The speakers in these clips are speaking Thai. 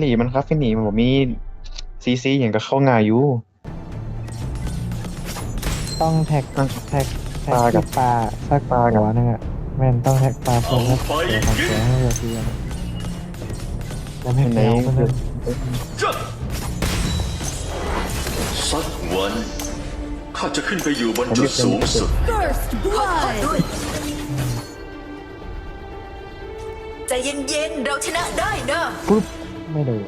หลีมันครับเฟหนีมันบอกมีซีซีอย่างก็เข้าง่ายอยู่ ต้องแท็กอะแท็กแท็กปลากับที่ปลาสักปลากับตัวนึงอะแม่นต้องแท็กปลาเพิ่มสักตัวสองตัวให้เรือเทียนแล้วไม่ไหนแพ้คนนึงสักวันข้าจะขึ้นไปอยู่บนจุดสูงสุด First ขอโทษ blood. ด้วยใจเย็นๆ เราชนะได้นะ ปุ๊บ ไม่โดน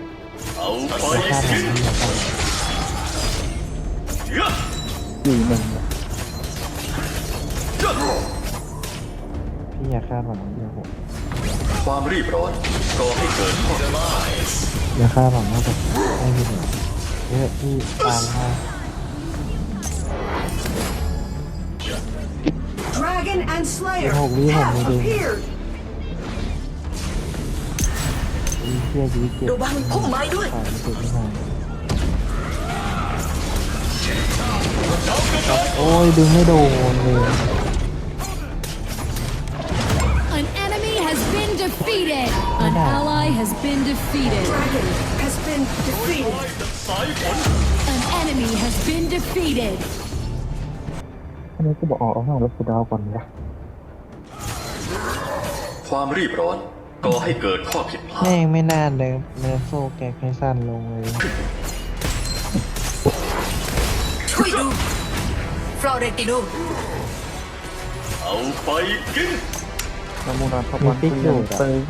เอาไปไม่คาดหวักิงนไม่คาดหวังเยอะอยู่หนึ่งเยอะพี่อย่าคาดหวังอย่าหกความรีบร้อนก่อให้เกิดข้ออย่าคาดหวังมากแบบไม่ผิดหวังเยอะพี่ตามมา Dragon and สิบ Slayer หกวิผม have จ ริง appeared. ๆอีเชี่ยยีเจ็บระวังพุ่มไม้ด้วยต่อยไม่ติดไม่นานโอ้ยดึงไม่โดนเลย An enemy has been defeated. An ally has been defeated. Dragon has been defeated. สายฝน An enemy has been defeated. อันนี้ก็บอกออกเอาห้องแล้วกูดาวก่อนนะ ความรีบร้อน ก่อให้เกิดข้อผิดพลาดแม่งไม่น่าเนิร์ฟเนิร์ฟโซ่แกกให้สั้นลงเลยช่วยดูฟลอเรนติโนเอาไปกินน้ำมูนาทับวันคุยกันเติม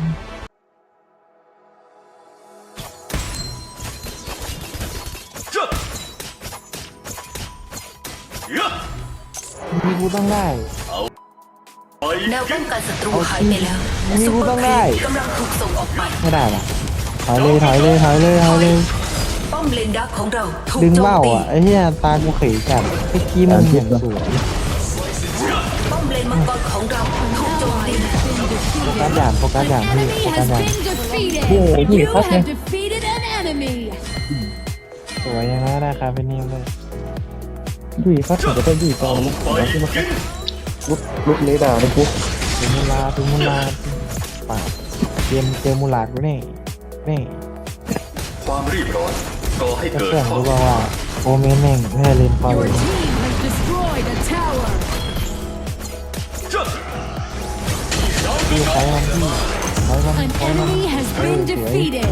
เยอะเยอะมีกูต้องได้ไป แนวกิป้อนงกันศัตรูหายไปแล้วนี่กูต้องได้กำลังถูกส่งออกไปไม่ได้ละถอยเลยถอยเลยถอยเลยถอยเลยป้อมเลนดักของเราถูกดึงโจมเบ้าตีอะไอ้เหี้ยตากูเขยจัดเมื่อกี้มันอย่างสวยป้อมเลนมังกรของเราถูกโจมตีโฟกัสอย่างโฟกัสอย่าง An พี่ enemy โฟกัส has อย่าง been defeated. Yeah, You yeah, okay. have defeated an enemy. สวยอย่างนั้นนะครับเป็นนิ่มเลยดุยเขาถึงจะได้ดุยตอเอานไปแล้วที่มากิน ลุกลุกเลดาเลยกูถึงมูลาถึงมูลาป่าดเกมเจอมูลาดกูนี่นี่ความรีบร้อนก่อให้ก็เกิดเพื่อนข้อรู้ป่าว่าโอเมนแม่งไม่ได้เล่นฟอล Your เลย team has destroyed a tower. เยอะพี่ใช้มันพี่ใช้มัน An ใช้มัน enemy has เออ been สวย defeated.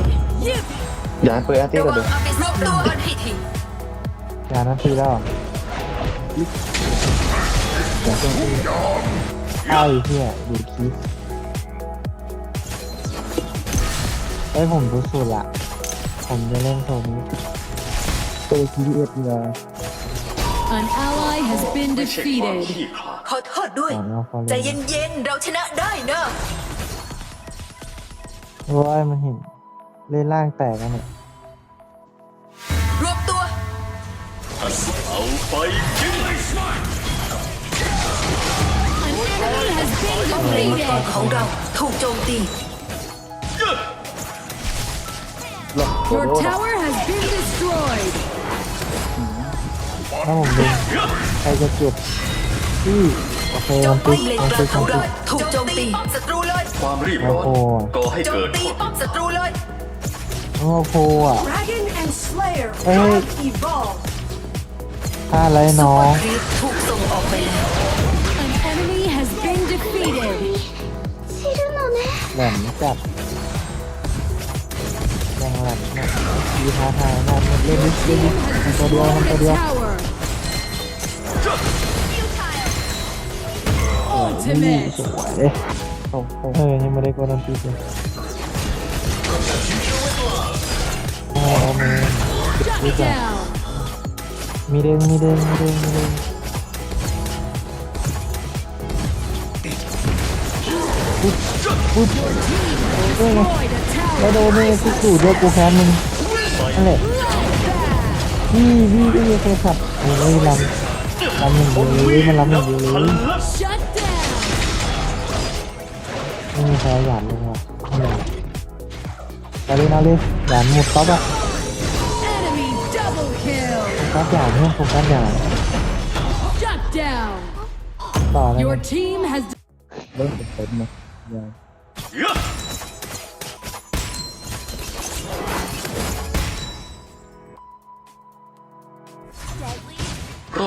อย่าเปิดอาร์ตี้ระก่อวันงเดี๋ยวเอาไปรวบตัวกันให้ทียานั้นตีแล้วเหรอ ไอ้เหี้ยดูคลิปไอ้ยผมรู้สุดละ ผมจะเล่นโซนนี้เปิดทีดีเอ็ดมา An ally has been ไม่ใช่ความ defeated. ขี้ขลาดขอโทษด้วยก่อนเอาฟอลใจเลยเย็นๆ เราชนะได้นะร้อยมันเห็น เล่นล่างแตกกันเนี่ยรวบตัว เอาไปกิน ป้อมเลนมังกร defeated. ของเราถูกโจมตีเยอะ Your tower has been destroyed. ถ้าผมดึงใครจะเก็บพี่โอเคโจมัมนตีติ๊กเลนมันกลาติ๊งกขอมังนเราติ๊กถูกโจมตีป้อมศัตรูเลยความรีบร้อนโอ้โหก่อให้โจมเกิดตีข้อป้อมศัตรูเลย โอ้โหอะ Dragon and Slayer Hey. have evolved. ถ้าไรน้องครีปถูกส่งออกไปแล้ว หลมจัดยังแหลมนะดีท้าทายมากเล่นดิเล่นดิสทำตัวเดียวทำตัวเดียว tower. นี่ Ultimate. สวยเอ๊ะเออยังไม่ได้กดอันตีเลยโอ้โหมีเด้งมีเด้งมีเด้งมีเด้ง ปุ๊บปุ๊บเอ้ยไงแล้วโดนเนี่ยที่สูดด้วยกูแค้นมึงนั่นแหละพี่พี่พี่เคขับโอ้ยลำลำหนึ่งเดีเลยมันลำหนึ่งเดีเลยไม่มีใครหยาดลงอะเอาเลยเอาเลยหยาดหมดต๊อปอะโฟกัสหยาดเพื่อนโฟกัสหยาดต่อเลยเริ่มเป็นผมนะเย ร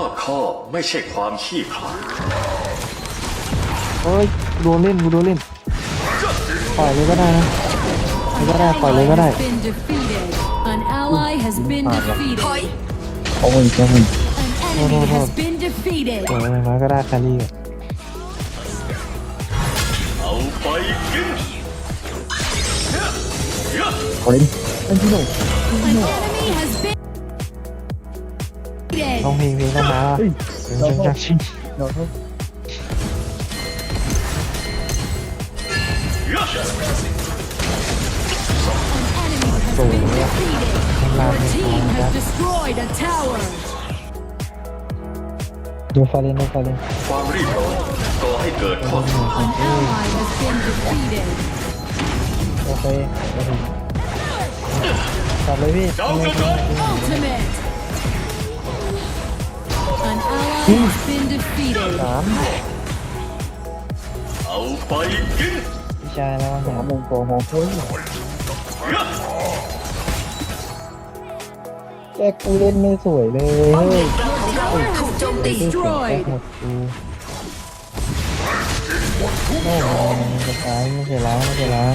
อบคอบไม่ใช่ความขี้ขลาดเฮ้ยดูเล่นดูดนเล่น ปล่อยเลยก็ได้นะไม่ก็ได้ปล่อยเลยก็ได้ Been defeated. An ally has been defeated. โอ้ยเจ้าหนึ่ง An enemy has been defeated. ปล่อยอะไรมาก็ได้แครี่อะ ไปกินขอเล่นเล่นที่หนึ่ง An enemy has been ร้อง defeated. เพลงเพลงก็มาว่ะเสียงจังจักชิงเนาะ An enemy has been defeated. ข้างล่าง Your ไม่พอ team นะ has destroyed a tower. ดูฟาเรนดูฟาเรนความรีบร้อนก่อให้เกิดความ An ally has been defeated. โอเคโอเคจับเลยพี่ Ultimate. An ally has been defeated. สามเอาไปกินพี่ชายแล้วสาเนี่ยมโมงกองหอเฮ้ยแกกูเล่นไม่สวยเลยป้อมเฮ้เลยน กลางของเราถูกโจมตีแก Destroyed. หมดกูโอ้โหมันจะตายไม่ใช่ล้างไม่ใช่ล้าง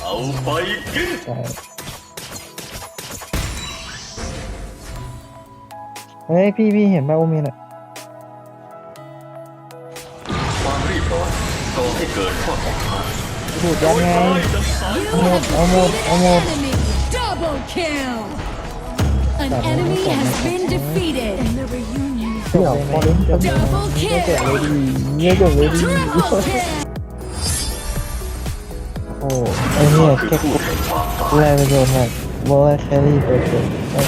เอาไปกินใช่เฮ้ยพี่พี่เห็นป่ะโอเมนอะความรีบร้อนก่อให้เกิดความผิดพลาดถูกยังไง You have almost, defeated an almost. enemy. Double kill. An enemy has been defeated. เดี๋ยวพอเล่นจะ Double เจ็บ kill. เลยดีเงี้ยจบเลยดี Triple kill. โอ้ไอ้เนี่ยคือแค่ผู้แห่งความตายแรกไปโดนแบบบอลแครี่เปิดเผยไอ้ไง